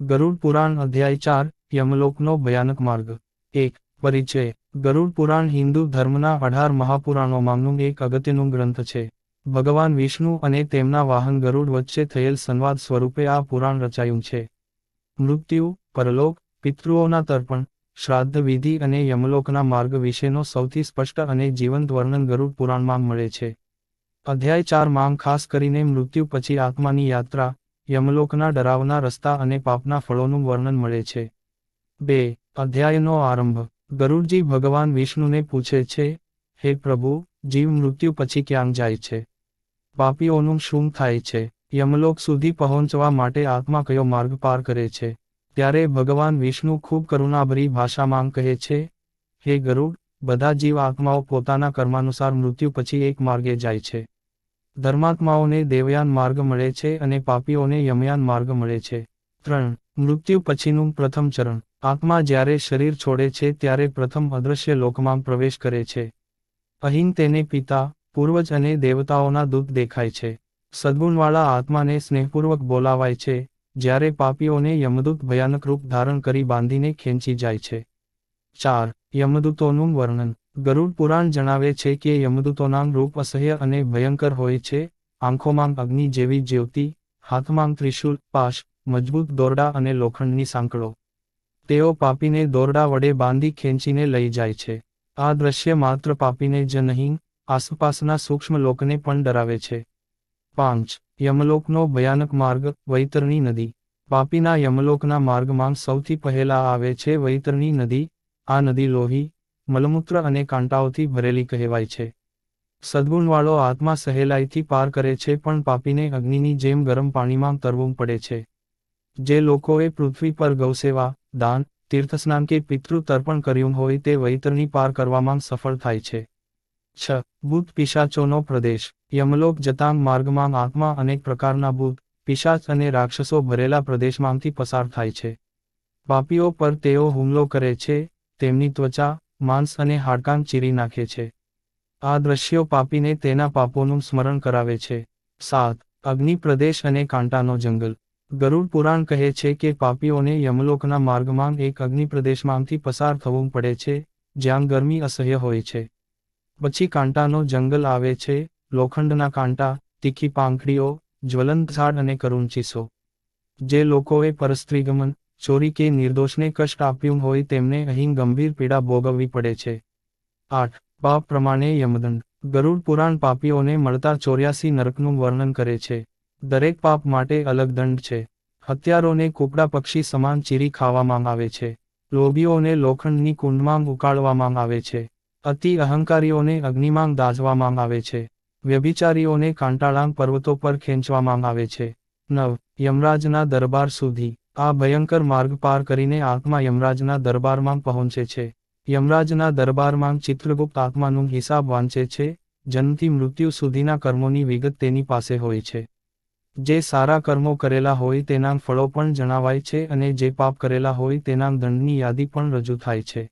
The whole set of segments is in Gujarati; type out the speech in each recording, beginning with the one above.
ગરુડ પુરાણ અધ્યાય ચાર, યમલોકનો ભયાનક માર્ગ. એક, પરિચય. ગરુડ પુરાણ હિન્દુ ધર્મના અઢાર મહાપુરાણોમાંનું એક અગત્યનું ગ્રંથ છે. ભગવાન વિષ્ણુ અને તેમના વાહન ગરુડ વચ્ચે થયેલ સંવાદ સ્વરૂપે આ પુરાણ રચાયું છે. મૃત્યુ, પરલોક, પિતૃઓના તર્પણ, શ્રાદ્ધ વિધિ અને યમલોકના માર્ગ વિશેનો સૌથી સ્પષ્ટ અને જીવંત વર્ણન ગરુડ પુરાણમાં મળે છે. અધ્યાય ચારમાં ખાસ કરીને મૃત્યુ પછી આત્માની યાત્રા યમલોકના ડરાવના રસ્તા અને પાપના ફળોનું વર્ણન મળે છે. બે, અધ્યાયનો આરંભ. ગરુડજી ભગવાન વિષ્ણુને પૂછે છે, હે પ્રભુ, જીવ મૃત્યુ પછી ક્યાં જાય છે? પાપીઓનું શું થાય છે? યમલોક સુધી પહોંચવા માટે આત્મા કયો માર્ગ પાર કરે છે? ત્યારે ભગવાન વિષ્ણુ ખૂબ કરુણાભરી ભાષામાં કહે છે, હે ગરુડ, બધા જીવ આત્માઓ પોતાના કર્માનુસાર મૃત્યુ પછી એક માર્ગે જાય છે. ધર્માત્માઓને દેવયાન માર્ગ મળે છે અને પાપીઓને યમયાન માર્ગ મળે છે. ત્રણ, મૃત્યુ પછીનું પ્રથમ ચરણ. આત્મા જ્યારે શરીર છોડે છે ત્યારે પ્રથમ અદૃશ્ય લોકમાં પ્રવેશ કરે છે. અહીં તેને પિતા, પૂર્વજ અને દેવતાઓના દૂત દેખાય છે. સદગુણવાળા આત્માને સ્નેહપૂર્વક બોલાવાય છે, જ્યારે પાપીઓને યમદૂત ભયાનક રૂપ ધારણ કરી બાંધીને ખેંચી જાય છે. ચાર, યમદૂતોનું વર્ણન. ગરુડ પુરાણ જણાવે છે કે યમદૂતોના રૂપ અસહ્ય અને ભયંકર હોય છે, આંખોમાં અગ્નિ જેવી જ્યોતિ, હાથમાં ત્રિશુલ પાશ, મજબૂત દોરડા અને લોખંડની સાંકળો. તેઓ પાપીને દોરડા વડે બાંધી ખેંચીને લઈ જાય છે. આ દ્રશ્ય માત્ર પાપીને જ નહીં, આસપાસના સૂક્ષ્મ લોકને પણ ડરાવે છે. પાંચ, યમલોકનો ભયાનક માર્ગ, વૈતરણી નદી. પાપીના યમલોકના માર્ગમાં સૌથી પહેલા આવે છે વૈતરણી નદી, આ નદી લોહી મલમૂત્ર અને કાંટાઓથી ભરેલી કહેવાય છે. સદગુણવાળો આત્મા સહેલાઈથી પાર કરે છે પણ પાપીને અગ્નિની જેમ ગરમ પાણીમાં તરવું પડે છે. જે લોકોએ પૃથ્વી પર ગૌસેવા, દાન, તીર્થસ્નાન કે પિતૃ તર્પણ કર્યું હોય તે વૈતરણી પાર કરવામાં સફળ થાય છે. છ. ભૂત પિશાચોનો પ્રદેશ. યમલોક જતાંગ માર્ગમાં આત્મા અનેક પ્રકારના ભૂત પિશાચ અને રાક્ષસો ભરેલા પ્રદેશમાંથી પસાર થાય છે. પાપીઓ પર તેઓ હુમલો કરે છે, તેમની ત્વચા માંસ અને હાડકાં ચીરી નાખે છે. આ દ્રશ્યો પાપીને તેના પાપોનું સ્મરણ કરાવે છે. સાત અગ્નિ પ્રદેશ અને કાંટાનો જંગલ. ગરુડ પુરાણ કહે છે કે પાપીઓને યમલોકના માર્ગમાં એક અગ્નિ પ્રદેશમાંથી પસાર થવું પડે છે, જ્યાં ગરમી અસહ્ય હોય છે. પછી કાંટાનો જંગલ આવે છે, લોખંડના કાંટા, તીખી પાંખડીઓ જ્વલંત ઝાડ અને કરુણ ચીસો જે લોકોએ પરસ્ત્રીગમન ચોરી કે નિર્દોષને કષ્ટ આપ્યું હોય તેમને અહીં ગંભીર પીડા ભોગવવી પડે છે. આઠ, પાપ પ્રમાણે યમદંડ. ગરુડ પુરાણ પાપીઓને મળતા ચોર્યાસી નરકનું વર્ણન કરે છે. દરેક પાપ માટે અલગ દંડ છે. હત્યારોને કૂપડા પક્ષી સમાન ચીરી ખાવામાં આવે છે. લોભીઓને લોખંડની કુંડમાં ઉકાળવામાં આવે છે. અતિ અહંકારીઓને અગ્નિમાં દાઝવામાં આવે છે. વ્યભિચારીઓને કાંટાળાંગ પર્વતો પર ખેંચવામાં આવે છે. નવ, યમરાજના દરબાર સુધી. આ ભયંકર માર્ગ પાર કરીને આત્મા યમરાજના દરબારમાં પહોંચે છે. યમરાજના દરબારમાં ચિત્રગુપ્ત આત્માનું હિસાબ વાંચે છે જન્મથી મૃત્યુ સુધીના કર્મોની વિગત તેની પાસે હોય છે. જે સારા કર્મો કરેલા હોય તેના ફળો પણ જણાવાય છે અને જે પાપ કરેલા હોય તેના દંડની યાદી પણ રજૂ થાય છે.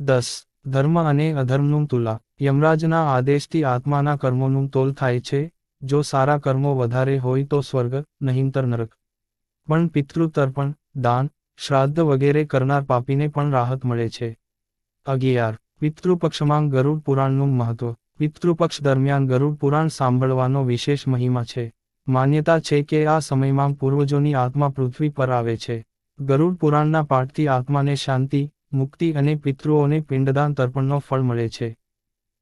દસ, ધર્મ અને અધર્મનું તુલા. યમરાજના આદેશથી આત્માના કર્મોનું તોલ થાય છે. જો સારા કર્મો વધારે હોય તો સ્વર્ગ, નહીંતર નરક. પણ પિતૃતર્પણ દાન, શ્રાદ્ધ વગેરે કરનાર પાપીને પણ રાહત મળે છે. અગિયાર. પિતૃપક્ષમાં ગરુડ પુરાણનું મહત્વ. પિતૃપક્ષ દરમિયાન ગરુડ પુરાણ સાંભળવાનો વિશેષ મહિમા છે. માન્યતા છે કે આ સમયમાં પૂર્વજોની આત્મા પૃથ્વી પર આવે છે. ગરુડ પુરાણના પાઠથી આત્માને શાંતિ, મુક્તિ અને પિતૃઓને પિંડદાન તર્પણનો ફળ મળે છે.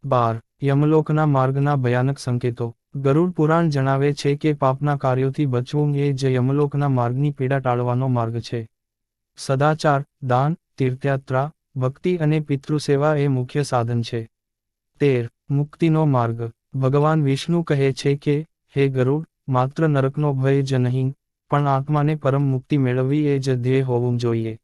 બાર. યમલોકના માર્ગના ભયાનક સંકેતો. ગરુડ પુરાણ જણાવે છે કે પાપના કાર્યોથી બચવું એ જ યમલોકના માર્ગની પીડા ટાળવાનો માર્ગ છે. સદાચાર, દાન, તીર્થયાત્રા, ભક્તિ અને પિતૃસેવા એ મુખ્ય સાધન છે. તેર, મુક્તિનો માર્ગ. ભગવાન વિષ્ણુ કહે છે કે, હે ગરુડ, માત્ર નરકનો ભય જ નહીં, પણ આત્માને પરમ મુક્તિ મેળવવી એ જ ધ્યેય હોવું જોઈએ.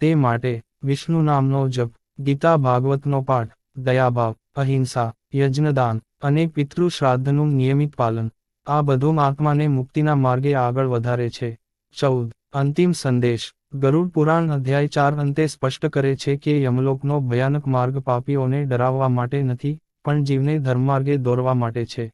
તે માટે વિષ્ણુ નામનો જપ, ગીતા ભાગવતનો પાઠ દયાભાવ, અહિંસા, યજ્ઞદાન અને પિતૃ શ્રાદ્ધનું નિયમિત પાલન. આ બધું આત્માને મુક્તિના માર્ગે આગળ વધારે છે. ચૌદ. અંતિમ સંદેશ. ગરુડ પુરાણ અધ્યાય ચાર અંતે સ્પષ્ટ કરે છે કે યમલોકનો ભયાનક માર્ગ પાપીઓને ડરાવવા માટે નથી, પણ જીવને ધર્મમાર્ગે દોરવા માટે છે.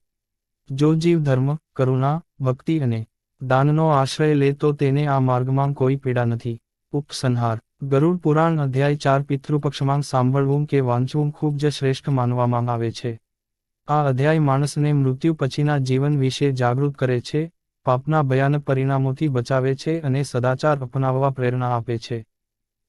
જો જીવ ધર્મ, કરુણા, ભક્તિ અને દાનનો આશ્રય લે તો તેને આ માર્ગમાં કોઈ પીડા નથી. ઉપસંહાર. ગરુડ પુરાણ અધ્યાય ચાર પિતૃપક્ષમાં સાંભળવું કે વાંચવું ખૂબ જ શ્રેષ્ઠ માનવામાં આવે છે. આ અધ્યાય માણસને મૃત્યુ પછીના જીવન વિશે જાગૃત કરે છે, પાપના ભયાનક પરિણામોથી બચાવે છે અને સદાચાર અપનાવવા પ્રેરણા આપે છે.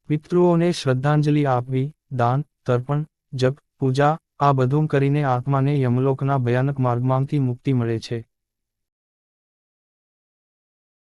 પિતૃઓને શ્રદ્ધાંજલિ આપવી, દાન, તર્પણ, જપ, પૂજા આ બધું કરીને આત્માને યમલોકના ભયાનક માર્ગમાંથી મુક્તિ મળે છે.